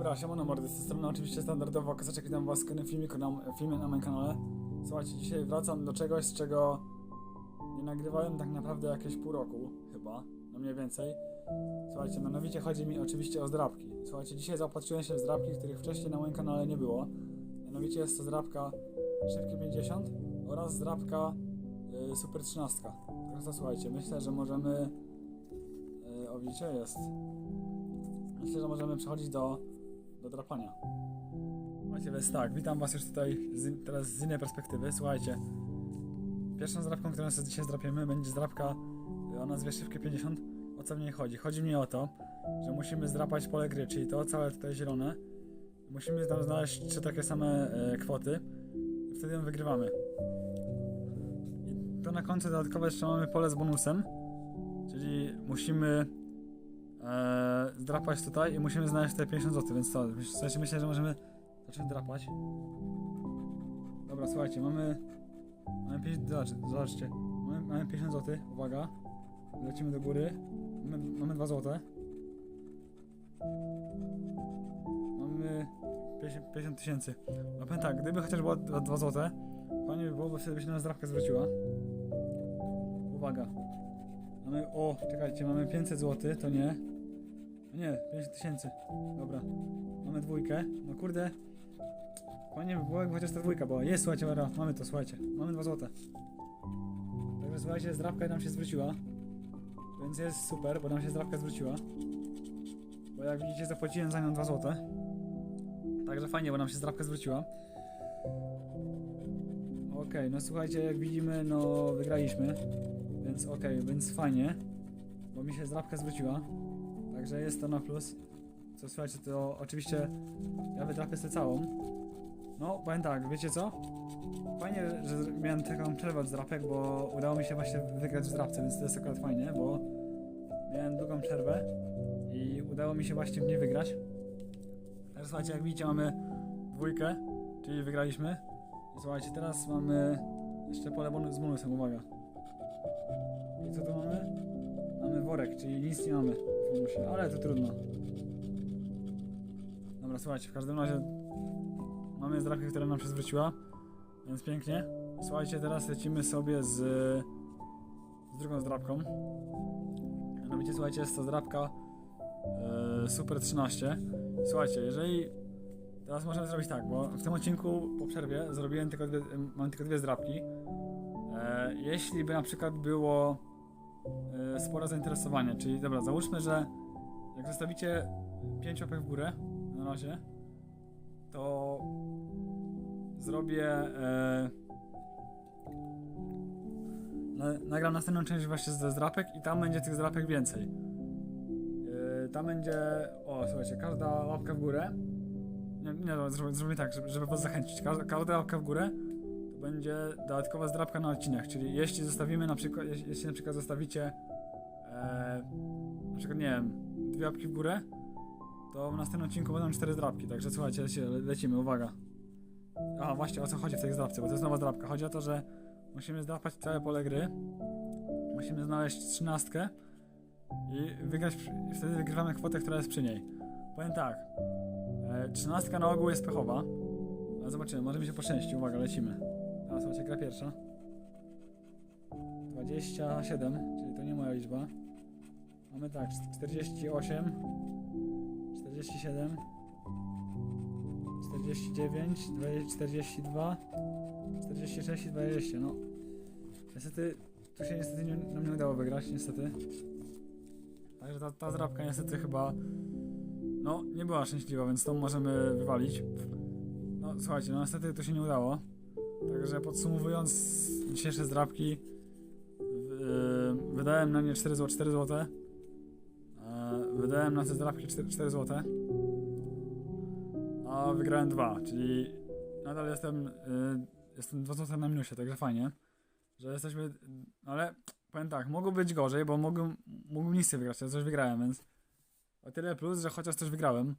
Dobra, siemano mordy, z tej strony oczywiście standardowo Kasaczek, witam was w kolejnym filmiku na, filmie na moim kanale. Słuchajcie, dzisiaj wracam do czegoś, z czego nie nagrywałem tak naprawdę jakieś pół roku, chyba, no mniej więcej. Słuchajcie, mianowicie chodzi mi oczywiście o zdrabki. Słuchajcie, dzisiaj zaopatrzyłem się w zdrabki, których wcześniej na moim kanale nie było. Mianowicie jest to zdrabka Szybkie 50 oraz zdrabka y, Super 13. Teraz to słuchajcie, myślę, że możemy... Y, o, widzicie, jest. Myślę, że możemy przechodzić do, do drapania. Słuchajcie, więc tak, witam was już tutaj z, teraz z innej perspektywy. Słuchajcie, pierwszą zdrapką, którą sobie dzisiaj zdrapiemy, będzie zdrapka y, o nazwie Szybkie 50. O co w chodzi? Chodzi mi o to, że musimy zdrapać pole gry, czyli to całe tutaj zielone. Musimy tam znaleźć trzy takie same e, kwoty i wtedy ją wygrywamy. I to na końcu dodatkowo jeszcze mamy pole z bonusem, czyli musimy e, zdrapać tutaj i musimy znaleźć te 50 zł, więc to, myślę, myślę, że możemy zacząć drapać. Dobra, słuchajcie, mamy mamy 50, zobaczcie, mamy, mamy 50 zł, uwaga, lecimy do góry, mamy, mamy 2 zł. Mamy 50 50 tysięcy. No powiem tak, gdyby chociaż było 2 zł, fajnie by było, bo wtedy by się na zdrapkę zwróciła. Uwaga. Mamy, o, czekajcie, mamy 500 zł, to nie. No nie, 50 tysięcy. Dobra. Mamy dwójkę. No kurde. Fajnie by jakby chociaż ta dwójka była. Jest, słuchajcie, dobra, mamy to, słuchajcie. Mamy 2 zł. Także słuchajcie, zdrapka nam się zwróciła. Więc jest super, bo nam się zdrapka zwróciła. Bo jak widzicie, zapłaciłem za nią 2 zł. Także fajnie, bo nam się zdrapka zwróciła. Okej, no słuchajcie, jak widzimy, no wygraliśmy. Więc okej, więc fajnie. Bo mi się zdrapka zwróciła. Także jest to na plus. Co słuchajcie, to oczywiście ja wydrapię sobie całą. No, powiem tak, wiecie co? Fajnie, że miałem taką przerwę od zdrapek, bo udało mi się właśnie wygrać w zdrapce, więc to jest akurat fajnie, bo miałem długą przerwę i udało mi się właśnie w niej wygrać. Teraz słuchajcie, jak widzicie mamy dwójkę, czyli wygraliśmy. I słuchajcie, teraz mamy jeszcze pole bonus z bonusem, uwaga. I co tu mamy? Mamy worek, czyli nic nie mamy w bonusie, ale to trudno. Dobra, słuchajcie, w każdym razie mamy zdrapkę, która nam się zwróciła, więc pięknie. Słuchajcie, teraz lecimy sobie z, z drugą zdrapką. Mianowicie, słuchajcie, jest to zdrapka e, Super 13. Słuchajcie, jeżeli teraz możemy zrobić tak, bo w tym odcinku po przerwie zrobiłem tylko dwie, mam tylko dwie zdrapki. E, jeśli by na przykład było e, spore zainteresowanie, czyli dobra, załóżmy, że jak zostawicie 5 łapek w górę na razie, to zrobię e, na, nagram następną część właśnie ze zdrapek i tam będzie tych zdrapek więcej. E, tam będzie, o słuchajcie, każda łapka w górę nie, nie no, zrobię, zrobię tak, żeby, żeby was zachęcić. Każda, każda łapka w górę będzie dodatkowa zdrapka na odcinek, czyli jeśli zostawimy na przykład, jeśli, na przykład zostawicie e, na przykład, nie wiem, dwie łapki w górę, to w następnym odcinku będą cztery zdrapki, także słuchajcie, leci, lecimy, uwaga. A właśnie, o co chodzi w tej zdrapce, bo to jest nowa zdrapka. Chodzi o to, że musimy zdrapać całe pole gry, musimy znaleźć trzynastkę i wygrać, wtedy wygrywamy kwotę, która jest przy niej. Powiem tak, e, trzynastka na ogół jest pechowa, ale zobaczymy, może mi się poszczęści, uwaga, lecimy. Słuchajcie, gra pierwsza. 27, czyli to nie moja liczba. Mamy tak, 48, 47, 49, 20, 42, 46 i 20. No, niestety, tu się niestety nie, nam nie udało wygrać, niestety. Także ta, ta zrabka niestety chyba, no, nie była szczęśliwa, więc tą możemy wywalić. No, słuchajcie, no niestety to się nie udało. Także podsumowując dzisiejsze zdrabki, yy, wydałem na nie 4 zł, 4 zł. E, Wydałem na te zdrabki 4, 4 zł. A wygrałem 2, czyli nadal jestem, y, jestem 2 zł na minusie, także fajnie, że jesteśmy, ale powiem tak, mogło być gorzej, bo mógłbym, mógłbym nic nie wygrać, ja coś wygrałem, więc o tyle plus, że chociaż coś wygrałem.